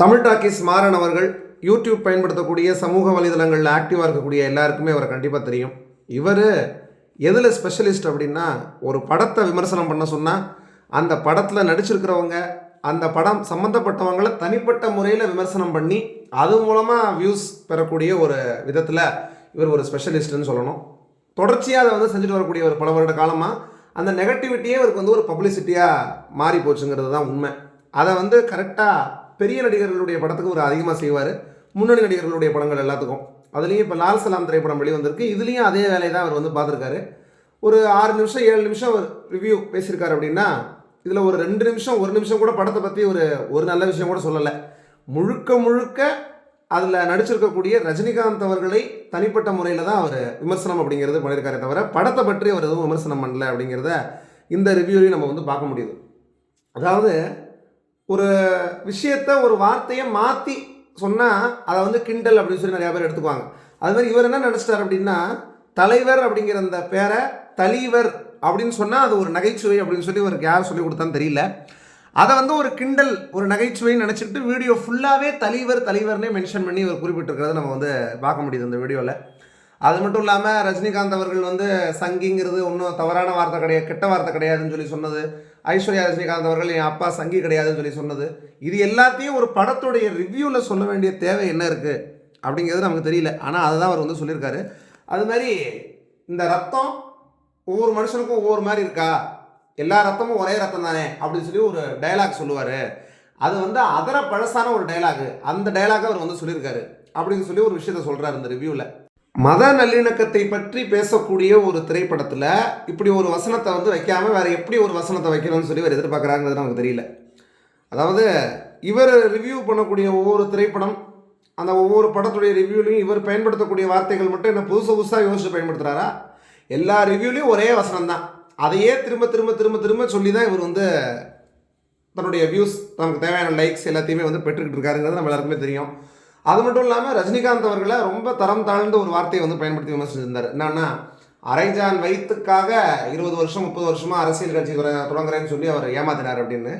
Tamil talkies Maran அவர்கள் YouTube பயன்படுத்தக்கூடிய சமூக வலைதளங்களில் ஆக்டிவாக இருக்கக்கூடிய எல்லாருக்குமே அவரை கண்டிப்பாக தெரியும். இவர் எதில் ஸ்பெஷலிஸ்ட் அப்படின்னா ஒரு படத்தை விமர்சனம் பண்ண சொன்னால் அந்த படத்தில் நடிச்சிருக்கிறவங்க அந்த படம் சம்மந்தப்பட்டவங்களை தனிப்பட்ட முறையில் விமர்சனம் பண்ணி அது மூலமாக வியூஸ் பெறக்கூடிய ஒரு விதத்தில் இவர் ஒரு ஸ்பெஷலிஸ்ட்டுன்னு சொல்லணும். தொடர்ச்சியாக அதை வந்து செஞ்சுட்டு வரக்கூடிய ஒரு பல வருட காலமாக அந்த நெகட்டிவிட்டியே இவருக்கு வந்து ஒரு பப்ளிசிட்டியாக மாறி போச்சுங்கிறது தான் உண்மை. அதை வந்து கரெக்டாக பெரிய நடிகர்களுடைய படத்துக்கு ஒரு அதிகமாக செய்வார். முன்னணி நடிகர்களுடைய படங்கள் எல்லாத்துக்கும். அதுலேயும் இப்போ லால் சலாம் திரைப்படம் வெளிவந்திருக்கு. இதுலேயும் அதே வேலையை தான் அவர் வந்து பார்த்துருக்காரு. ஒரு ஆறு நிமிஷம் ஏழு நிமிஷம் அவர் ரிவ்யூ பேசியிருக்காரு அப்படின்னா இதில் ஒரு ரெண்டு நிமிஷம் ஒரு நிமிஷம் கூட படத்தை பற்றி ஒரு ஒரு நல்ல விஷயம் கூட சொல்லலை. முழுக்க முழுக்க அதில் நடிச்சிருக்கக்கூடிய ரஜினிகாந்த் அவர்களை தனிப்பட்ட முறையில் தான் அவர் விமர்சனம் அப்படிங்கிறது பண்ணியிருக்காரே தவிர படத்தை பற்றி அவர் எதுவும் விமர்சனம் பண்ணல அப்படிங்கிறத இந்த ரிவ்யூலையும் நம்ம வந்து பார்க்க முடியுது. அதாவது ஒரு விஷயத்த ஒரு வார்த்தையை மாற்றி சொன்னால் அதை வந்து கிண்டல் அப்படின்னு சொல்லி நிறையா பேர் எடுத்துக்குவாங்க. அது மாதிரி இவர் என்ன நினச்சிட்டார் அப்படின்னா தலைவர் அப்படிங்கிற அந்த பேரை தலைவர் அப்படின்னு சொன்னால் அது ஒரு நகைச்சுவை அப்படின்னு சொல்லி ஒரு யார் சொல்லி கொடுத்தான்னு தெரியல. அதை வந்து ஒரு கிண்டல் ஒரு நகைச்சுவைன்னு நினச்சிட்டு வீடியோ ஃபுல்லாகவே தலைவர் தலைவர்னே மென்ஷன் பண்ணி இவர் குறிப்பிட்டிருக்கிறத நம்ம வந்து பார்க்க முடியுது இந்த வீடியோவில் அது மட்டும் இல்லாமல் ரஜினிகாந்த் அவர்கள் வந்து சங்கிங்கிறது ஒன்றும் தவறான வார்த்தை கிடையாது கெட்ட வார்த்தை கிடையாதுன்னு சொல்லி சொன்னது. ஐஸ்வர்யா ரஜினிகாந்த் அவர்கள் என் அப்பா சங்கி கிடையாதுன்னு சொல்லி சொன்னது. இது எல்லாத்தையும் ஒரு படத்துடைய ரிவ்யூவில் சொல்ல வேண்டிய தேவை என்ன இருக்குது அப்படிங்கிறது நமக்கு தெரியல. ஆனால் அதை தான் அவர் வந்து சொல்லியிருக்காரு. அது மாதிரி இந்த ரத்தம் ஒவ்வொரு மனுஷனுக்கும் ஒவ்வொரு மாதிரி இருக்கா? எல்லா ரத்தமும் ஒரே ரத்தம் தானே? அப்படின்னு சொல்லி ஒரு டயலாக் சொல்லுவார். அது வந்து அதர பழசான ஒரு டயலாக் அந்த டைலாக அவர் வந்து சொல்லியிருக்காரு. அப்படின்னு சொல்லி ஒரு விஷயத்த சொல்கிறார் இந்த ரிவ்யூவில் மத நல்லிணக்கத்தை பற்றி பேசக்கூடிய ஒரு திரைப்படத்தில் இப்படி ஒரு வசனத்தை வந்து வைக்காமல் வேறு எப்படி ஒரு வசனத்தை வைக்கணும்னு சொல்லி அவர் எதிர்பார்க்குறாங்கிறது நமக்கு தெரியல. அதாவது இவர் ரிவ்யூ பண்ணக்கூடிய ஒவ்வொரு திரைப்படம் அந்த ஒவ்வொரு படத்துடைய ரிவ்யூலையும் இவர் பயன்படுத்தக்கூடிய வார்த்தைகள் மட்டும் என்ன புதுசு புதுசாக யோசித்து பயன்படுத்துகிறாரா எல்லா ரிவ்யூலையும் ஒரே வசனம் தான் அதையே திரும்ப திரும்ப திரும்ப திரும்ப சொல்லி தான் இவர் வந்து தன்னுடைய வியூஸ் நமக்கு தேவையான லைக்ஸ் எல்லாத்தையுமே வந்து பெற்றுக்கிட்டு இருக்காருங்கிறது நம்ம எல்லாருக்குமே தெரியும். அது மட்டும் இல்லாமல் ரஜினிகாந்த் அவர்களை ரொம்ப தரம் தாழ்ந்த ஒரு வார்த்தையை வந்து பயன்படுத்தி விமர்சிச்சிருந்தார். என்னன்னா அரைஜான் வயிற்றுக்காக இருபது வருஷம் முப்பது வருஷமாக அரசியல் கட்சி தொடங்குறேன்னு சொல்லி அவர் ஏமாத்தினார் அப்படின்னு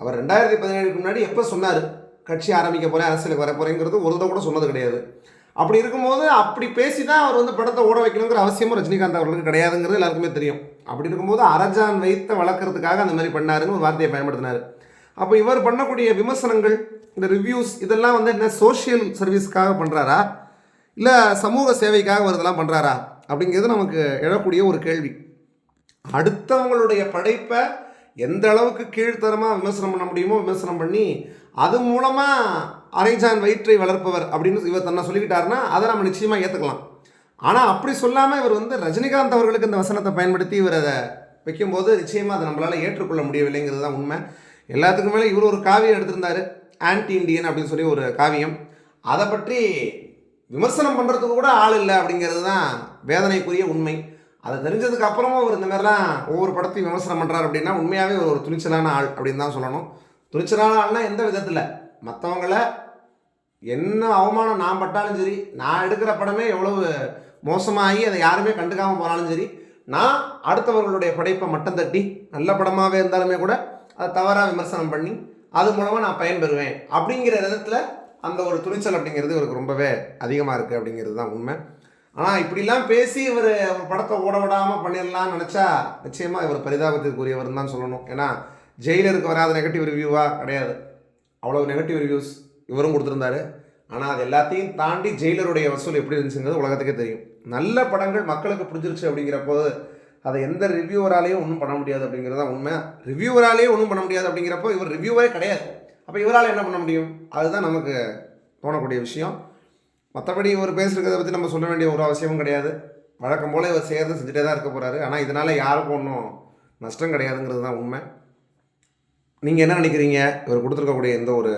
அவர் ரெண்டாயிரத்தி பதினேழுக்கு முன்னாடி எப்போ சொன்னார் கட்சி ஆரம்பிக்க போகிறேன் அரசியலுக்கு வர போகிறேங்கிறது ஒரு தடவை கூட சொன்னது கிடையாது. அப்படி இருக்கும்போது அப்படி பேசி தான் அவர் வந்து படத்தை ஓட வைக்கணுங்கிற அவசியமும் ரஜினிகாந்த் அவர்களுக்கு கிடையாதுங்கிறது எல்லாருக்குமே தெரியும். அப்படி இருக்கும்போது அரஜான் வைத்த வளர்க்குறதுக்காக அந்த மாதிரி பண்ணாருன்னு ஒரு வார்த்தையை பயன்படுத்தினார். அப்போ இவர் பண்ணக்கூடிய விமர்சனங்கள் இந்த ரிவ்யூஸ் இதெல்லாம் வந்து என்ன சோஷியல் சர்வீஸ்க்காக பண்ணுறாரா இல்லை சமூக சேவைக்காக வருதெல்லாம் இதெல்லாம் பண்ணுறாரா அப்படிங்கிறது நமக்கு எழக்கூடிய ஒரு கேள்வி. அடுத்தவங்களுடைய படைப்பை எந்த அளவுக்கு கீழ்த்தரமாக விமர்சனம் பண்ண முடியுமோ விமர்சனம் பண்ணி அது மூலமாக அரைஜான் வயிற்றை வளர்ப்பவர் அப்படின்னு இவர் தன்னை சொல்லிக்கிட்டாருன்னா அதை நம்ம நிச்சயமாக ஏற்றுக்கலாம் ஆனால் அப்படி சொல்லாமல் இவர் வந்து ரஜினிகாந்த் அவர்களுக்கு இந்த வசனத்தை பயன்படுத்தி இவர் அதை வைக்கும்போது நிச்சயமாக அதை நம்மளால் ஏற்றுக்கொள்ள முடியவில்லைங்கிறது தான் உண்மை. எல்லாத்துக்கும் மேலே இவர் ஒரு காவியம் எடுத்திருந்தார் ஆன்டி இண்டியன் அப்படின்னு சொல்லி ஒரு காவியம். அதை பற்றி விமர்சனம் பண்ணுறதுக்கு கூட ஆள் இல்லை அப்படிங்கிறது தான் வேதனைக்குரிய உண்மை. அதை தெரிஞ்சதுக்கு அப்புறமும் அவர் இந்த மாதிரிலாம் ஒவ்வொரு படத்தையும் விமர்சனம் பண்ணுறாரு அப்படின்னா உண்மையாகவே ஒரு துணிச்சலான ஆள் அப்படின்னு தான் சொல்லணும். துணிச்சலான ஆள்னா எந்த விதத்தில்? மற்றவங்கள என்ன அவமானம் நான் பட்டாலும் சரி நான் எடுக்கிற படமே எவ்வளவு மோசமாகி அதை யாருமே கண்டுக்காமல் போனாலும் சரி நான் அடுத்தவர்களுடைய படைப்பை மட்டம் தட்டி நல்ல படமாகவே இருந்தாலுமே கூட அதை தவறாக விமர்சனம் பண்ணி அது மூலமாக நான் பயன்பெறுவேன். அப்படிங்கிற விதத்தில் அந்த ஒரு துணிச்சல் அப்படிங்கிறது இவருக்கு ரொம்பவே அதிகமாக இருக்குது அப்படிங்கிறது தான் உண்மை. ஆனால் இப்படிலாம் பேசி இவர் ஒரு படத்தை ஓட விடாமல் பண்ணிடலாம்னு நினச்சா நிச்சயமாக இவர் பரிதாபத்திற்குரியவர் தான் சொல்லணும். ஏன்னா ஜெயிலருக்கு வராத நெகட்டிவ் ரிவ்யூவாக கிடையாது. அவ்வளோ நெகட்டிவ் ரிவ்யூஸ் இவரும் கொடுத்துருந்தாரு. ஆனால் அது எல்லாத்தையும் தாண்டி ஜெயிலருடைய வசூல் எப்படி இருந்துச்சுங்கிறது உலகத்துக்கே தெரியும். நல்ல படங்கள் மக்களுக்கு பிடிச்சிருச்சு அப்படிங்கிறப்போது அதை எந்த ரிவ்யூவராலேயும் ஒன்றும் பண்ண முடியாது அப்படிங்கிறது தான் உண்மை. ரிவ்யூவராலேயே ஒன்றும் பண்ண முடியாது அப்படிங்கிறப்போ இவர் ரிவ்யூவே கிடையாது. அப்போ இவரால் என்ன பண்ண முடியும்? அதுதான் நமக்கு தோணக்கூடிய விஷயம். மற்றபடி இவர் பேசுகிறத பற்றி நம்ம சொல்ல வேண்டிய ஒரு அவசியமும் கிடையாது. வழக்கம் போல் இவர் செய்கிறது செஞ்சுட்டே தான் இருக்க போகிறாரு ஆனால் இதனால் யாருக்கும் ஒன்றும் நஷ்டம் கிடையாதுங்கிறது தான் உண்மை. நீங்கள் என்ன நினைக்கிறீங்க? இவர் கொடுத்துருக்கக்கூடிய இந்த ஒரு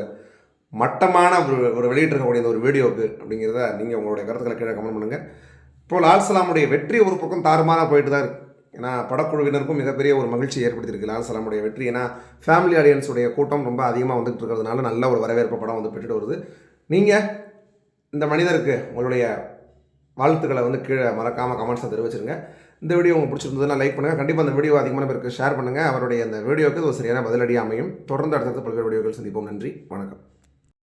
மட்டமான ஒரு ஒரு வெளியிட்டிருக்கக்கூடிய இந்த ஒரு வீடியோவுக்கு அப்படிங்கிறத நீங்கள் உங்களுடைய கருத்துக்களை கீழே கமெண்ட் பண்ணுங்கள் இப்போ லால் சலாமுடைய வெற்றி ஒரு பக்கம் தாறுமாறாக போயிட்டு தான் இருக்குது ஏன்னா படக்குழுவினருக்கும் மிகப்பெரிய ஒரு மகிழ்ச்சி ஏற்படுத்தியிருக்கு. லால் சலாமுடைய வெற்றி. ஏன்னா ஃபேமிலி ஆடியன்ஸுடைய கூட்டம் ரொம்ப அதிகமாக வந்துட்டு இருக்கிறதுனால நல்ல ஒரு வரவேற்பு படம் வந்து பெற்றுட்டு வருது. நீங்கள் இந்த மனிதருக்கு உங்களுடைய வாழ்த்துக்களை வந்து கீழே மறக்காமல் கமெண்ட்ஸை தெரிவிச்சிருங்க. இந்த வீடியோ உங்களுக்கு பிடிச்சிருந்ததுன்னா லைக் பண்ணுங்கள் கண்டிப்பாக அந்த வீடியோ அதிகமான பேருக்கு ஷேர் பண்ணுங்கள் அவருடைய அந்த வீடியோவுக்கு ஒரு சரியான பதிலடி அமையும். தொடர்ந்து அடுத்தடுத்த பல்வேறு வீடியோக்கள் சந்திப்போம். நன்றி. வணக்கம்.